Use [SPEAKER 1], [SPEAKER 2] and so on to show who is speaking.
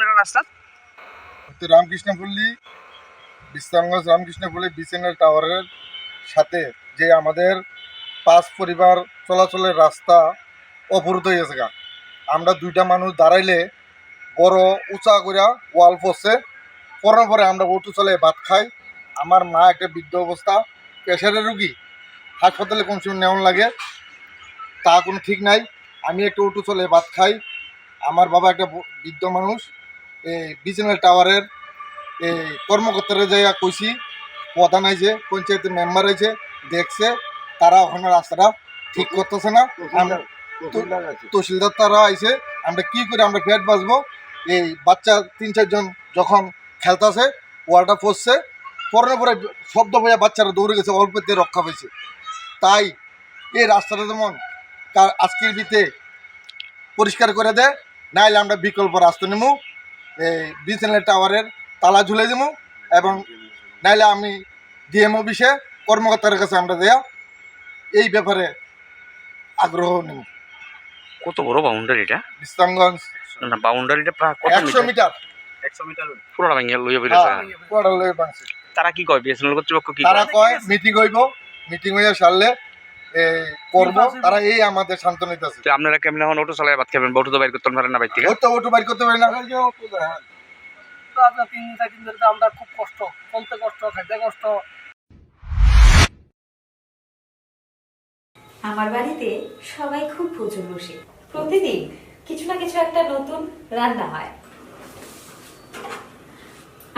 [SPEAKER 1] আপনারা রাস্তা
[SPEAKER 2] রামকৃষ্ণপল্লী বিশ্রামগঞ্জ রামকৃষ্ণপল্লী বিসিএনএল টাওয়ারের সাথে যে আমাদের পাঁচ পরিবার চলাচলের রাস্তা অবরুদ্ধ হয়ে গেছে গা। আমরা দুইটা মানুষ দাঁড়াইলে বড় উঁচা করে ওয়াল পড়ছে। পরে পরে আমরা উঁচু চলে ভাত খাই। আমার মা একটা বৃদ্ধ অবস্থা, প্রেশারের রুগী। হাসপাতালে কোন সময় নেওয়ান লাগে। তা কোনো ঠিক নাই। আমি একটু উঁচু চলে ভাত খাই। আমার বাবা একটা বৃদ্ধ মানুষ। এই টাওয়ারের এই কর্মকর্তারা যাইয়া কইছি, প্রধান আইছে পঞ্চায়েতের মেম্বার আইছে, দেখছে, তারা ওখানে রাস্তাটা ঠিক করতেছে না। তহসিলদার তারা আইছে, আমরা কি করে আমরা পেট বাঁচবো? এই বাচ্চা তিন চারজন যখন খেলতেছে, ওয়ালটা পড়ছে পরে পরে শব্দ হয়ে বাচ্চারা দৌড়ে গেছে অল্পতে রক্ষা পেয়েছে। তাই এই রাস্তাটা যেমন আজকের বিতে পরিষ্কার করে দেয়, নাইলে আমরা বিকল্প রাস্তা নেব এই বিএসএনএল টাওয়ারের তালা ঝুলে দেবো এবং নাইলে আমি ডিএম অফিসে কর্মকর্তার কাছে আমরা দেয়া এই ব্যাপারে আগ্রহ নেব
[SPEAKER 1] কত বড় বাউন্ডারিটা
[SPEAKER 2] বিশ্রামগঞ্জ।
[SPEAKER 1] না বাউন্ডারিটা প্রায় কত
[SPEAKER 2] একশো
[SPEAKER 1] মিটার
[SPEAKER 2] মিটার।
[SPEAKER 3] একশো মিটার
[SPEAKER 1] পুরোটা ভেঙে লইয়া বেরিয়েছে
[SPEAKER 2] হ্যাঁ, পুরোটা লয়ে বাংছে।
[SPEAKER 1] তারা কি কয়? বিএসএনএল কর্তৃপক্ষ কি
[SPEAKER 2] তারা
[SPEAKER 1] কয়?
[SPEAKER 2] মিটিং হইব। মিটিং হইয়া সারলে করব। তারা এই আমাদের শান্ত নিতেছে
[SPEAKER 1] আপনারা কেমন এখন অটো চালায় ভাত খাবেন? অটো তো বাইর করতে পারেন না বাইর থেকে।
[SPEAKER 2] ওই তো ওটু বাইর করতে পারি না।
[SPEAKER 3] তিন দিন চার দিন ধরে আমরা খুব কষ্ট। চলতে কষ্ট খাইতে কষ্ট।
[SPEAKER 4] আমার বাড়িতে সবাই খুব প্রচুর বসে। প্রতিদিন কিছু না কিছু একটা নতুন রান্না হয়।